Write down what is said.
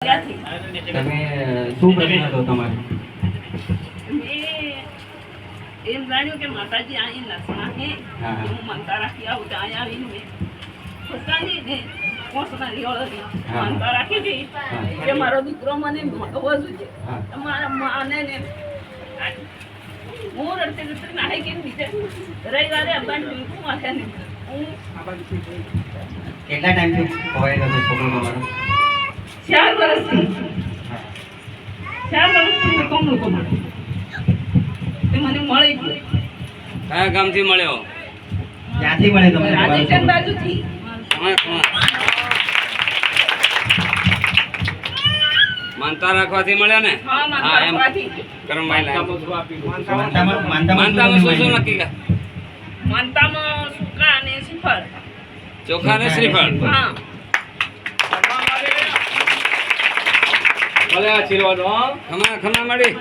તમે શું પ્રશ્ન હતો તમારે? એમ જાણ્યું કે માતાજી અહીં નસમાં હે હું. માનતા રાખી આવું ત્યાં આવીને મેં પોતાની. રાખી કે મારો દીકરો મને મળવો છે. હા. તમારા માને ને હું રડતી રડતી નાહી ગઈ બીજે રવિવારે અબ્બાને બિલકુલ માથે નહીં હું કેટલા ટાઈમથી ખોવાયેલો છે છોકરો તમારો? ચાર વર્ષથી ચાર વર્ષથી મેં કમળું કમળું તે મને મળી ગયું. કયા ગામથી મળ્યો? ક્યાંથી મળે તમને રાજસ્થાન બાજુથી. માનતા રાખવાથી મળ્યા ને? હા હા એમ. કરમભાઈ માનતામાં શું શું નક્કી? માનતામાં સુકા અને શ્રીફળ. ચોખા ને શ્રીફળ. હા. ખમા ખમા મળી.